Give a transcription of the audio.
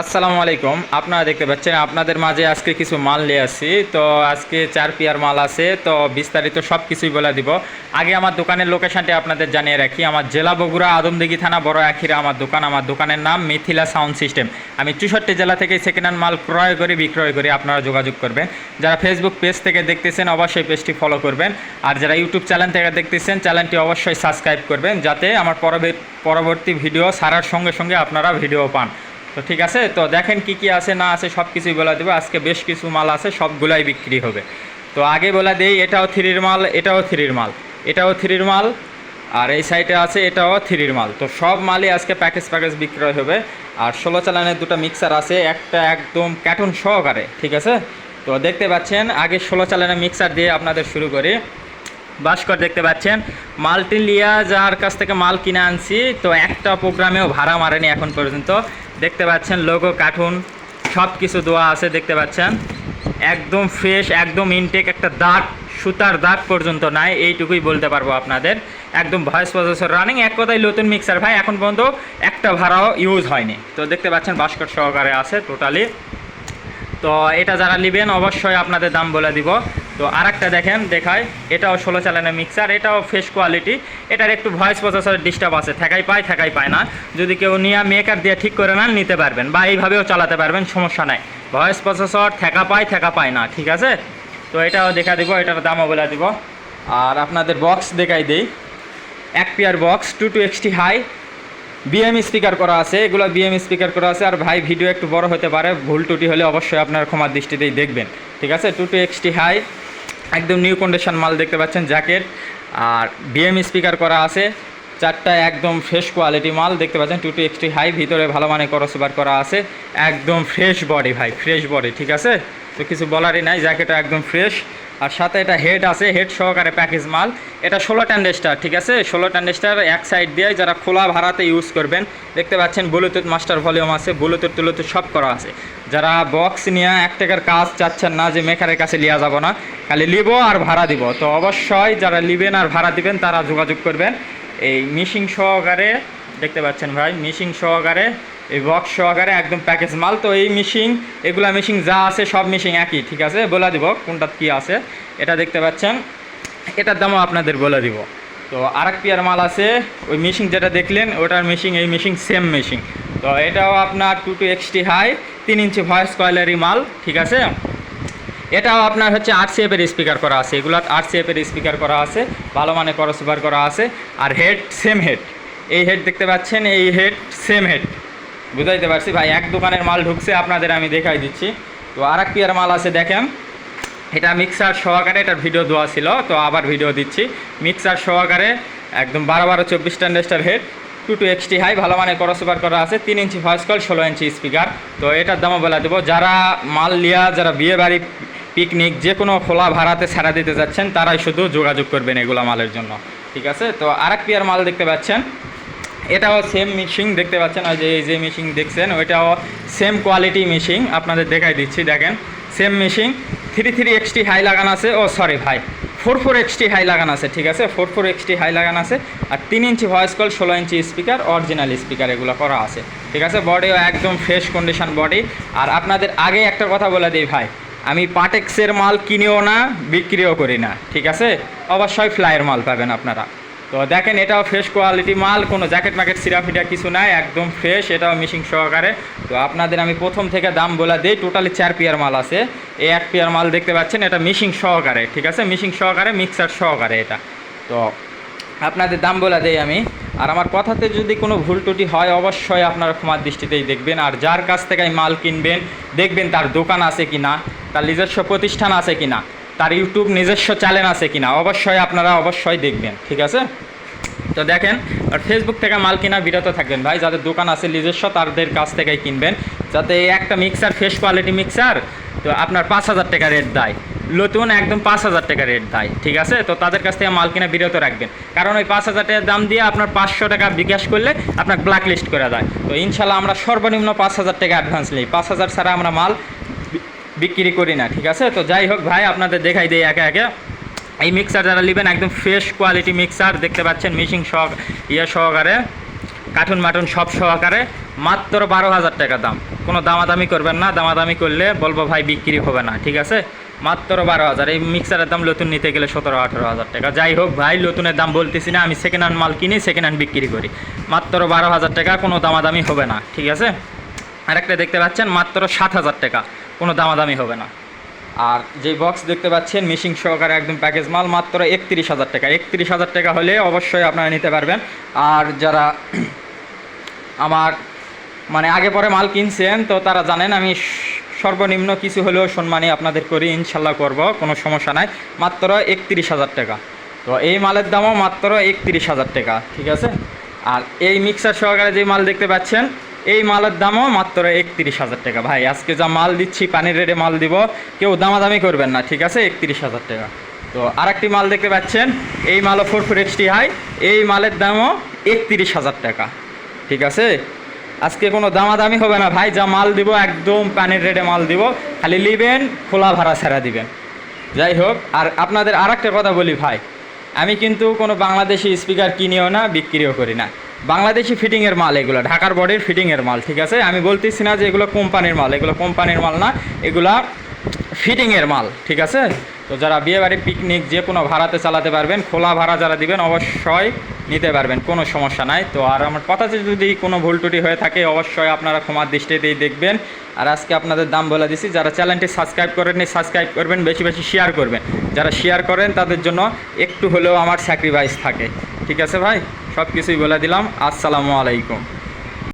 আসসালামু আলাইকুম। আপনারা দেখতে পাচ্ছেন, আপনাদের মাঝে আজকে কিছু মাল নিয়ে আসি তো আজকে চার পিয়ার মাল আছে, তো বিস্তারিত সব কিছুই বলে দিব। আগে আমার দোকানের লোকেশানটি আপনাদের জানিয়ে রাখি। আমার জেলা বগুড়া আদমদিঘি থানা, বড় আখিরা আমার দোকান। আমার দোকানের নাম মিথিলা সাউন্ড সিস্টেম। আমি চৌষট্টি জেলা থেকে সেকেন্ড হ্যান্ড মাল ক্রয় করি, বিক্রয় করি, আপনারা যোগাযোগ করবেন। যারা ফেসবুক পেজ থেকে দেখতেছেন, অবশ্যই পেজটি ফলো করবেন। আর যারা ইউটিউব চ্যানেল থেকে দেখতেছেন চ্যানেলটি অবশ্যই সাবস্ক্রাইব করবেন, যাতে আমার পরবর্তী ভিডিও সারার সঙ্গে সঙ্গে আপনারা ভিডিও পান। তো ঠিক আছে, তো দেখেন কি কি আছে, না আছে সব কিছুই বলে দেবো। আজকে বেশ কিছু মাল আছে, সবগুলাই বিক্রি হবে। তো আগে বলে দেই, এটাও থ্রির মাল, এটাও থ্রির মাল, এটাও থ্রির মাল, আর এই সাইডে আছে, এটাও থ্রির মাল। তো সব মালই আজকে প্যাকেজ প্যাকেজ বিক্রয় হবে। আর ষোলো চালানের দুটো মিক্সার আছে, একটা একদম ক্যাটন সহকারে, ঠিক আছে? তো দেখতে পাচ্ছেন, আগে ষোলো চালানের মিক্সার দিয়ে আপনাদের শুরু করি। ভাস্কর দেখতে পাচ্ছেন। মালটি লিয়া যার কাছ থেকে মাল কিনে আনছি, তো একটা প্রোগ্রামেও ভাড়া মারেনি এখন পর্যন্ত। দেখতে পাচ্ছেন লোগো কার্টুন সব কিছু দেওয়া আছে, দেখতে পাচ্ছেন। একদম ফ্রেশ একদম ইনটেক একটা দাগ, সুতার দাগ পর্যন্ত নাই, এইটুকুই বলতে পারব আপনাদের। একদম ভয়েস প্রসেসর রানিং এক কথায় নতুন মিক্সার ভাই, এখন পর্যন্ত একটা ভাড়াও ইউজ হয়নি। তো দেখতে পাচ্ছেন ভাস্কর সহকারে আছে টোটালি তো এটা যারা নেবেন, অবশ্যই আপনাদের দাম বলে দিব। তো আর একটা দেখেন দেখায় এটাও ষোলো চালানের মিক্সার এটাও ফ্রেশ কোয়ালিটি এটার একটু ভয়েস প্রসেসরের ডিস্টার্ব আছে। ঠেকাই পায় ঠেকাই পায় না। যদি কেউ নিয়ে মেকার দিয়ে ঠিক করে নেন, নিতে পারবেন বা এইভাবেও চালাতে পারবেন, সমস্যা নাই। ভয়েস প্রসেসর ঠেকা পায় ঠেকা পায় না, ঠিক আছে? তো এটাও দেখা দিব, এটার দামও বলে দিব। আর আপনাদের বক্স দেখাই দিই। এক pair box two two XT high BM speaker করা আছে, এগুলো বিএম স্পিকার করা আছে। আর ভাই ভিডিও একটু বড় হতে পারে, ভুল টুটি হলে অবশ্যই আপনার ক্ষমার দৃষ্টিতেই দেখবেন, ঠিক আছে? টু টু এক্সটি হাই একদম নিউ কন্ডিশন মাল দেখতে পাচ্ছেন জ্যাকেট আর বিএম স্পিকার করা আছে, চারটা একদম ফ্রেশ কোয়ালিটি মাল দেখতে পাচ্ছেন টু টু এক্সটি হাই ভিতরে ভালো মানে করসবার করা আছে। একদম ফ্রেশ বডি ভাই ফ্রেশ বডি ঠিক আছে? তো কিছু বলারই নাই জ্যাকেটটা একদম ফ্রেশ আর সাথে এটা হেড আছে হেড সহকারে প্যাকেজ মাল। এটা ষোলো ট্যান্ডেস্টার, ঠিক আছে? ষোলো ট্যান্ডেস্টার এক সাইড দিয়ে যারা খোলা ভাড়াতে ইউজ করবেন, দেখতে পাচ্ছেন ব্লুটুথ মাস্টার ভলিউম আছে ব্লুটুথ টুলুথুথ সব করা আছে। যারা বক্স নিয়ে এক টাকার কাজ চাচ্ছেন না যে মেকারের কাছে লিয়া যাব না, খালি লিব আর ভাড়া দিব। তো অবশ্যই যারা লিবেন আর ভাড়া দিবেন, তারা যোগাযোগ করবেন। এই মিশিং সহকারে, দেখতে পাচ্ছেন ভাই মিশিং সহকারে এই বক্স সহকারে একদম প্যাকেজ মাল। তো এই মিশিং এগুলা মিশিং যা আছে সব মিশিং একই, ঠিক আছে? বলে দিব কোনটা কী আছে। এটা দেখতে পাচ্ছেন। এটার দামও আপনাদের বলে দিব। তো আর এক মাল আছে। ওই মিশিং যেটা দেখলেন, ওটার মিশিং এই মিশিং সেম মিশিং তো এটাও আপনার টু টু এক্সটি হাই তিন ইঞ্চি ভয়েস কয়েলারি মাল, ঠিক আছে? এটাও আপনার হচ্ছে আট সিএফের স্পিকার করা আছে। এগুলো আট সিএফের স্পিকার করা আছে। ভালো মানে করসবার করা আছে। আর হেড সেম হেড এই হেড দেখতে পাচ্ছেন, এই হেড সেম হেড বুঝাইতে পারছি। ভাই, এক দোকানের মাল ঢুকছে, আপনাদের আমি দেখাই দিচ্ছি। তো আর এক পিয়ার মাল আছে, দেখেন। এটা মিক্সার সহকারে, এটার ভিডিও দেওয়া ছিল, তো আবার ভিডিও দিচ্ছি। মিক্সার সহকারে, একদম বারো বারো চব্বিশ ট্যান্ডেস্টার head, two two XT high, ভালো মানে করসবার করা আছে, তিন ইঞ্চি ভয়েস কল ষোলো ইঞ্চি স্পিকার তো এটার দামও বলে দেবো, যারা মাল লিয়া, যারা বিয়ে বাড়ি পিকনিক যে কোনো খোলা ভাড়াতে ছাড়া দিতে যাচ্ছেন, তারাই শুধু যোগাযোগ করবেন এগুলো মালের জন্য। ঠিক আছে? তো আর এক পিয়ার মাল দেখতে পাচ্ছেন। এটাও সেম মেশিন দেখতে পাচ্ছেন আর যে, এই যে মিশিং দেখছেন, ওইটাও সেম কোয়ালিটি মেশিন আপনাদের দেখাই দিচ্ছি, দেখেন। Same machine three three XT high লাগানো আছে, ও সরি ভাই ফোর ফোর এক্সটি হাই লাগানো আছে, ঠিক আছে? ফোর ফোর এক্সটি হাই লাগানো আছে, আর তিন ইঞ্চি ভয়েস কল ষোলো ইঞ্চি স্পিকার অরিজিনাল স্পিকার এগুলো করা আছে, ঠিক আছে? বডিও একদম ফ্রেশ কন্ডিশন বডি আর আপনাদের আগে একটা কথা বলে দিই ভাই, আমি পাটেক্সের মাল কিনেও না, বিক্রিও করি না, ঠিক আছে? অবশ্যই ফ্লাইয়ের মাল পাবেন আপনারা। তো দেখেন, এটাও ফ্রেশ কোয়ালিটি মাল, কোনো জ্যাকেট ম্যাকেট সিরাফিটা কিছু নাই, একদম ফ্রেশ এটাও মিশিং সহকারে। তো আপনাদের আমি প্রথম থেকে দাম বলে দিই টোটালি চার পেয়ার মাল আছে। এই এক পেয়ার মাল দেখতে পাচ্ছেন, এটা মিশিং সহকারে, ঠিক আছে? মিশিং সহকারে মিক্সার সহকারে এটা। তো আপনাদের দাম বলে দেই আমি। আর আমার কথাতে যদি কোনো ভুল টুটি হয়, অবশ্যই আপনারা ক্ষমার দৃষ্টিতেই দেখবেন। আর যার কাছ থেকে মাল কিনবেন, দেখবেন তার দোকান আছে কি না তার নিজস্ব প্রতিষ্ঠান আছে কি না তার ইউটিউব নিজস্ব চ্যানেল আছে কি না অবশ্যই আপনারা অবশ্যই দেখবেন, ঠিক আছে? তো দেখেন, আর ফেসবুক থেকে মাল কিনা বিরত থাকবেন ভাই, যাদের দোকান আছে নিজস্ব, তাদের কাছ থেকেই কিনবেন। যাতে একটা মিক্সার ফ্রেশ কোয়ালিটি মিক্সার তো আপনার পাঁচ হাজার টাকা রেট দেয়। নতুন একদম পাঁচ হাজার টাকা রেট দেয়, ঠিক আছে? তো তাদের কাছ থেকে মাল কিনা বিরত রাখবেন। কারণ ওই পাঁচ হাজার টাকার দাম দিয়ে আপনার পাঁচশো টাকা বিকাশ করলে আপনার ব্ল্যাক লিস্ট করে দেয়। তো ইনশাল্লাহ আমরা সর্বনিম্ন পাঁচ হাজার টাকা অ্যাডভান্স নিই। পাঁচ হাজার ছাড়া আমরা মাল বিক্রি করি না, ঠিক আছে? তো যাই হোক ভাই, আপনাদের দেখাই দিই একে একে। এই মিক্সার যারা নেবেন, একদম ফ্রেশ কোয়ালিটি মিক্সার দেখতে পাচ্ছেন মিশিং সহ ইয়ে সহকারে কার্টুন মাটুন সব সহকারে, মাত্র বারো হাজার টাকা দাম। কোনো দামাদামি করবেন না, দামাদামি করলে বলব ভাই বিক্রি হবে না, ঠিক আছে? মাত্র বারো হাজার। এই মিক্সারের দাম নতুন নিতে গেলে সতেরো, আঠারো হাজার টাকা। যাই হোক ভাই, নতুনের দাম বলতেছি না, আমি সেকেন্ড হ্যান্ড মাল কিনি সেকেন্ড হ্যান্ড বিক্রি করি। মাত্র বারো হাজার টাকা, কোনো দামাদামি হবে না, ঠিক আছে? আরেকটা দেখতে পাচ্ছেন, মাত্র সাত হাজার টাকা, কোনো দামাদামি হবে না। আর যে বক্স দেখতে পাচ্ছেন মিশিং সহকারে একদম প্যাকেজ মাল, মাত্র একত্রিশ হাজার টাকা। একত্রিশ হাজার টাকা হলে অবশ্যই আপনারা নিতে পারবেন। আর যারা আমার মানে আগে পরে মাল কিনছেন, তো তারা জানেন, আমি সর্বনিম্ন কিছু হলেও সম্মানী আপনাদের করি, ইনশাল্লাহ করব, কোনো সমস্যা নাই। মাত্র একত্রিশ হাজার টাকা। তো এই মালের দামও মাত্র একত্রিশ হাজার টাকা, ঠিক আছে? আর এই মিক্সার সহকারে যে মাল দেখতে পাচ্ছেন এই মালের দামও মাত্র একত্রিশ হাজার টাকা। ভাই, আজকে যা মাল দিচ্ছি, পানির রেটে মাল দিব, কেউ দামাদামি করবেন না, ঠিক আছে? একত্রিশ হাজার টাকা। তো আরেকটি মাল দেখতে পাচ্ছেন, এই মালও ফোর ফোর এক্সটি হাই এই মালের দামও একত্রিশ হাজার টাকা, ঠিক আছে? আজকে কোনো দামাদামি হবে না, ভাই, যা মাল দিব, একদম পানির রেটে মাল দিব, খালি নিবেন খোলা ভাড়া ছাড়া দিবেন। যাই হোক, আর আপনাদের আর একটা কথা বলি, ভাই, আমি কিন্তু কোনো বাংলাদেশি স্পিকার কিনিও না, বিক্রিও করি না। বাংলাদেশি ফিটিংয়ের মাল এগুলো, ঢাকার বডির ফিটিংয়ের মাল, ঠিক আছে? আমি বলতেছি না যে এগুলো কোম্পানির মাল, এগুলো কোম্পানির মাল না, এগুলা ফিটিংয়ের মাল, ঠিক আছে? তো যারা বিয়ে বাড়ি পিকনিক যে কোনো ভাড়াতে চালাতে পারবেন, খোলা ভাড়া যারা দিবেন, অবশ্যই নিতে পারবেন, কোনো সমস্যা নাই। তো আর আমার কথাতে যদি কোনো ভুল ত্রুটি হয়ে থাকে, অবশ্যই আপনারা ক্ষমার দৃষ্টিতেই দেখবেন। আর আজকে আপনাদের দাম বলে দিছি, যারা চ্যানেলটি সাবস্ক্রাইব করেননি সাবস্ক্রাইব করবেন, বেশি বেশি শেয়ার করবেন। যারা শেয়ার করেন, তাদের জন্য একটু হলেও আমার স্যাক্রিফাইস থাকে। ঠিক আছে ভাই? সব কিছুই বলে দিলাম। আসসালামু আলাইকুম।